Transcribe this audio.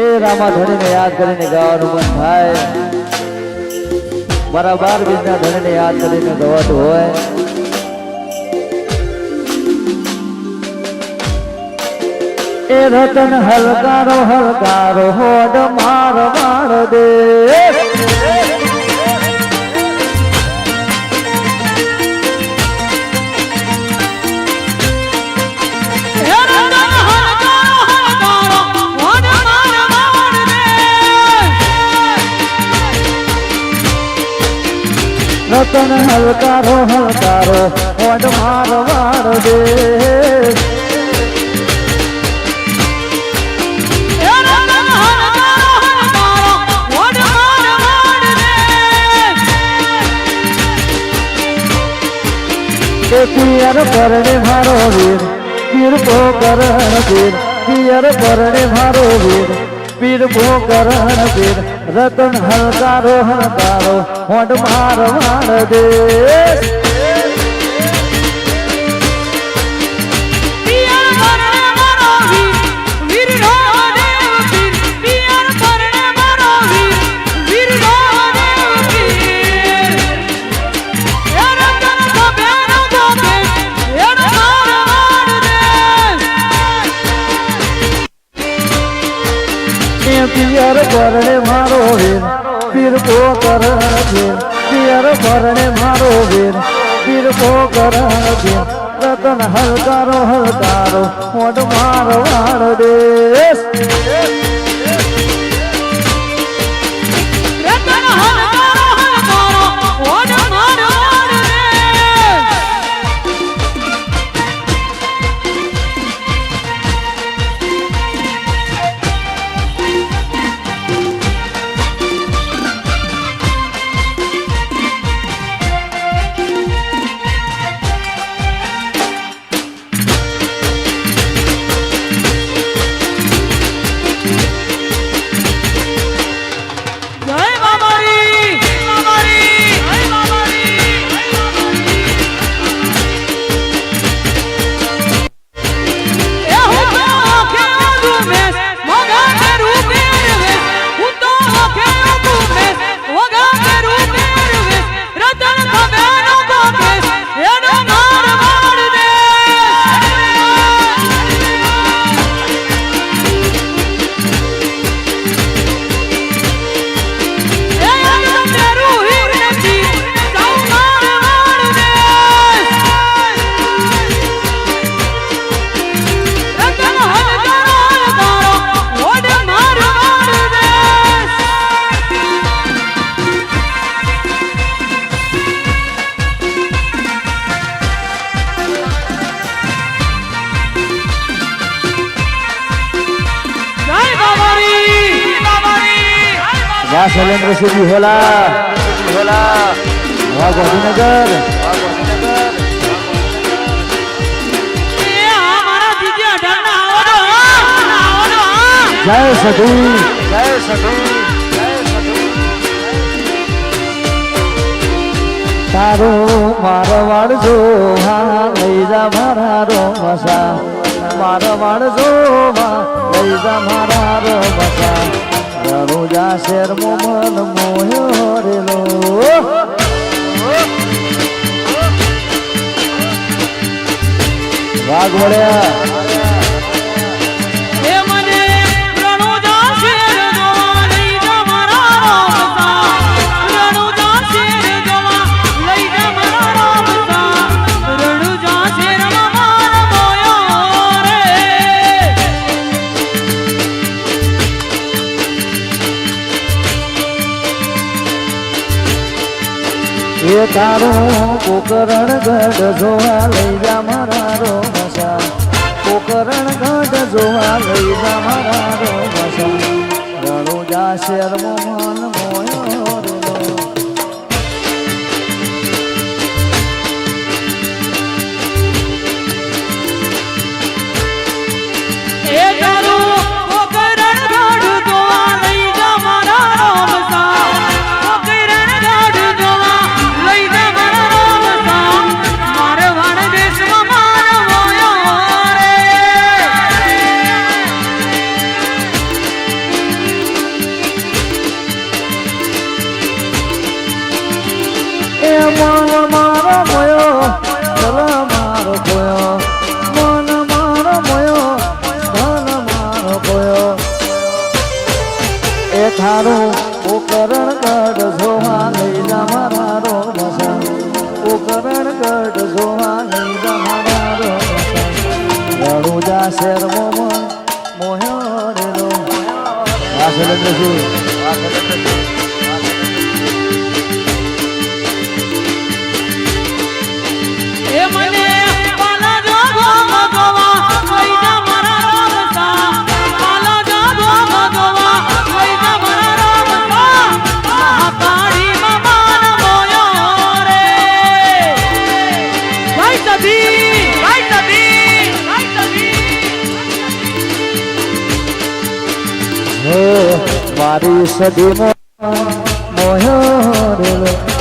એ રામા ધણીને યાદ કરીને ગાવાનું મન થાય. મારા બાર બીજના ધણીને યાદ કરીને ગવાતું હોય. એ રતન હલકારો હલકારો, હોડ માર માર દે. રતન હલકારો હલકારો હોડ માર માર દે. પિયર પરણે મારો વીર પીર કરણ વીર પિયર પરણે મારો વીર. પીર કરણ પીર રતન હલકારો હલકારો હોટ માર માર દે. પિયર પરણે મારો વીર, પીર કરણ વીર પિયર પરણે મારો વીર, પીર કરણ વીર રતન હલકારો હલકારો હોડ માર માર અઢારના આવો તો હા આવો તો હા. જય સધી. જય સધી. તારું મારવાડ જો હા લઈ જા મારા રોમસા મારવાડ જો હા લઈ જા મારા રોમસા રણુજા શેર મન મોહ્યો રેલો. વાઘ વળ્યા. એ તારું પોકરણ ગઢ જોવા લઈ જા મારા રોમસા પોકરણ ગઢ જોવા લઈ જા મારા રોમસા રણુજા શેર મન મોમન મોહ્યો રેલો આ સેલિબ્રેશન હે મારી સદી મોહ્યો રેલો